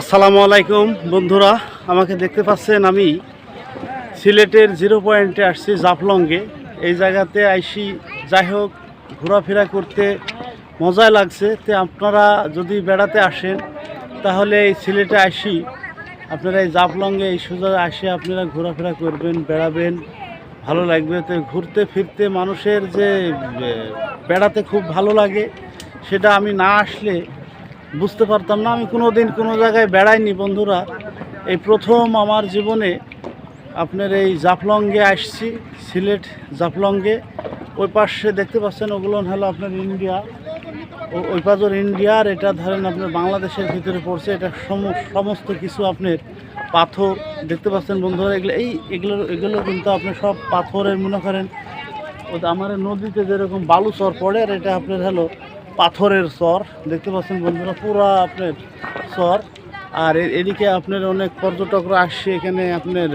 আসসালামু আলাইকুম, বন্ধুরা। আমাকে দেখতে পাচ্ছেন আমি। সিলেটের জিরো পয়েন্টে আসছি জাফলংয়ে। এই জায়গাতে আইসি। যাই হোক, ঘোরাফেরা করতে মজাই লাগছে। তো আপনারা যদি বেড়াতে আসেন, তাহলে এই সিলেটে আসি আপনারা এই জাফলংয়ে এই সোজা আসে আপনারা ঘোরাফেরা করবেন, বেড়াবেন। ভালো লাগবে। তো ঘুরতে ফিরতে মানুষের যে বেড়াতে খুব ভালো লাগে। সেটা আমি না আসলে বুঝতে পারতাম না। আমি কোনো দিন কোনো জায়গায় বেড়াইনি বন্ধুরা। এই প্রথম আমার জীবনে আপনার এই জাফলংয়ে আসছি, সিলেট জাফলংয়ে। ওই পাশে দেখতে পাচ্ছেন ওগুলো হলো আপনার ইন্ডিয়া। ওই পাশর ইন্ডিয়ার এটা ধরেন আপনার বাংলাদেশের ভিতরে পড়ছে। এটা সম- সমস্ত কিছু আপনার পাথর। দেখতে পাচ্ছেন বন্ধুরা, এগুলো, এই এগুলো এগুলো কিন্তু আপনি সব পাথরের, মনে করেন, ও আমার নদীতে যেরকম বালুচর পড়ে আর এটা আপনার হলো পাথরের চর দেখতে পাচ্ছেন বন্ধুরা, পুরো আপনার চর আর এদিকে আপনার অনেক পর্যটকরা আসছে, এখানে আপনার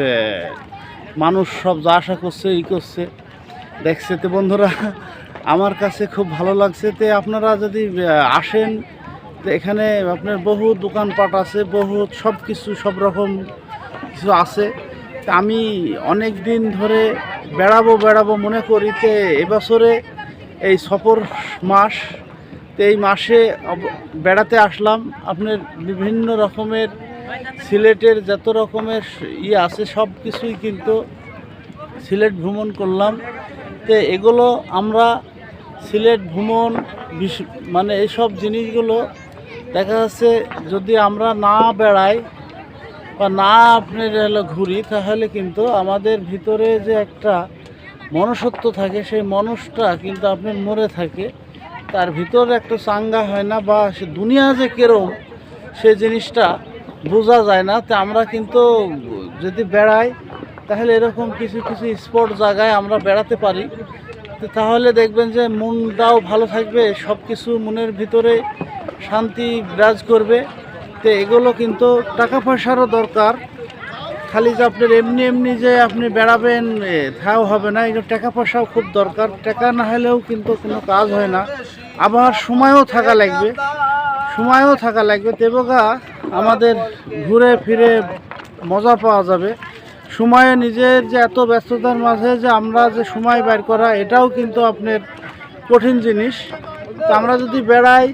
মানুষ সব যা আশা করছে, ই করছে। দেখছে তো বন্ধুরা, আমার কাছে খুব ভালো লাগছে। তো আপনারা যদি আসেন, তো এখানে আপনার বহু দোকানপাট আছে, বহু সব কিছু সব রকম কিছু আছে। তা আমি অনেক দিন ধরে বেড়াবো বেড়াবো মনে করি। তে এবছরে এই সফর মাস তো এই মাসে বেড়াতে আসলাম। আপনার বিভিন্ন রকমের সিলেটের যত রকমের ইয়ে আছে, সব কিছুই কিন্তু সিলেট ভ্রমণ করলাম। তো এগুলো আমরা সিলেট ভ্রমণ মানে এইসব জিনিসগুলো দেখা যাচ্ছে যদি আমরা না বেড়াই বা না আপনার হলো ঘুরি, তাহলে কিন্তু আমাদের ভিতরে যে একটা মনুষ্যত্ব থাকে, সেই মানুষটা কিন্তু আপনার মরে থাকে। তার ভিতরে একটা চাঙ্গা হয় না বা সে দুনিয়া যে কেরম, সে জিনিসটা বোঝা যায় না। তো আমরা কিন্তু যদি বেড়াই, তাহলে এরকম কিছু কিছু স্পট জায়গায় আমরা বেড়াতে পারি। তাহলে দেখবেন যে মনটাও ভালো থাকবে সব কিছু মনের ভিতরে শান্তি বিরাজ করবে। তো এগুলো কিন্তু টাকা পয়সারও দরকার। খালি যে আপনার এমনি এমনি যে আপনি বেড়াবেন তাও হবে না। এগুলো টাকা পয়সাও খুব দরকার। টাকা না হলেও কিন্তু কোনো কাজ হয় না। আবার সময়ও থাকা লাগবে, সময়ও থাকা লাগবে। তেবগা আমাদের ঘুরে ফিরে মজা পাওয়া যাবে। সময়ে নিজের যে এত ব্যস্ততার মাঝে যে আমরা যে সময় বের করা, এটাও কিন্তু আপনার কঠিন জিনিস। তো আমরা যদি বেড়াই,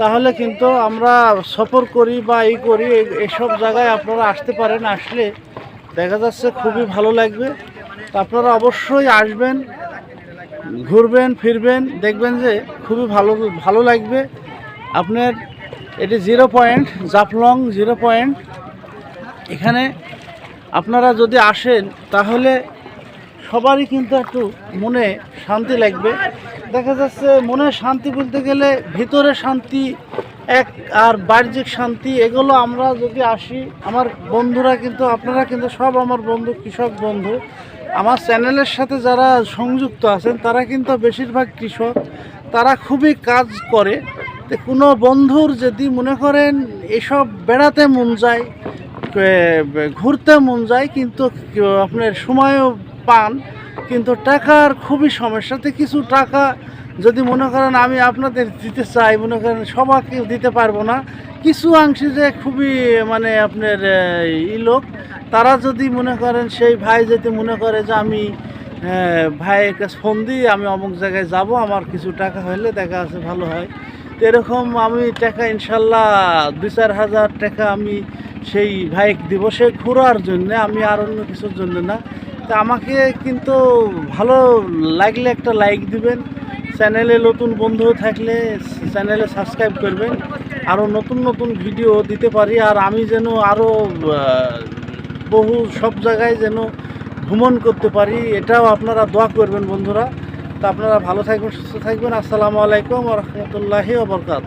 তাহলে কিন্তু আমরা সফর করি বা এই করি এসব জায়গায় আপনারা আসতে পারেন, আসলে দেখা যাচ্ছে খুবই ভালো লাগবে। আপনারা অবশ্যই আসবেন, ঘুরবেন, ফিরবেন, দেখবেন যে খুবই ভালো ভালো লাগবে। আপনার এটি zero point Jaflong zero point এখানে আপনারা যদি আসেন, তাহলে সবারই কিন্তু একটু মনে শান্তি লাগবে। দেখা যাচ্ছে মনে শান্তি বলতে গেলে ভিতরে শান্তি, এক আর বাহ্যিক শান্তি, এগুলো আমরা যদি আসি, আমার বন্ধুরা কিন্তু, আপনারা কিন্তু সব আমার বন্ধু, কৃষক বন্ধু। আমার চ্যানেলের সাথে যারা সংযুক্ত আছেন, তারা কিন্তু বেশিরভাগ কৃষক। তারা খুবই কাজ করে। তো কোনো বন্ধুর যদি মনে করেন এসব বেড়াতে মন যায় ঘুরতে মন যায়, কিন্তু আপনার সময়ও পান, কিন্তু টাকার খুবই সমস্যা। তো কিছু টাকা যদি মনে করেন আমি আপনাদের দিতে চাই, মনে করেন সবাইকে দিতে পারব না, কিছু অংশে যে খুবই মানে আপনার ই লোক, তারা যদি মনে করেন সেই ভাই যদি মনে করে যে আমি ভাইয়ের কাছে ফোন দিই আমি অমুক জায়গায় যাব, আমার কিছু টাকা হলে দেখা আছে ভালো হয়। তো এরকম আমি টাকা, ইনশাল্লাহ, দুই চার হাজার টাকা আমি সেই ভাইকে দিব সে ঘোরার জন্য, আমি আর অন্য কিছুর জন্য না। তা আমাকে কিন্তু ভালো লাগলে একটা লাইক দিবেন। চ্যানেলে নতুন বন্ধু থাকলে চ্যানেলে সাবস্ক্রাইব করবেন। আরও নতুন নতুন ভিডিও দিতে পারি, আর আমি যেন আরও বহু সব জায়গায় যেন ভ্রমণ করতে পারি, এটাও আপনারা দোয়া করবেন বন্ধুরা। তা আপনারা ভালো থাকবেন, সুস্থ থাকবেন। আসসালামু আলাইকুম রহমতুল্লাহি ওবরকাত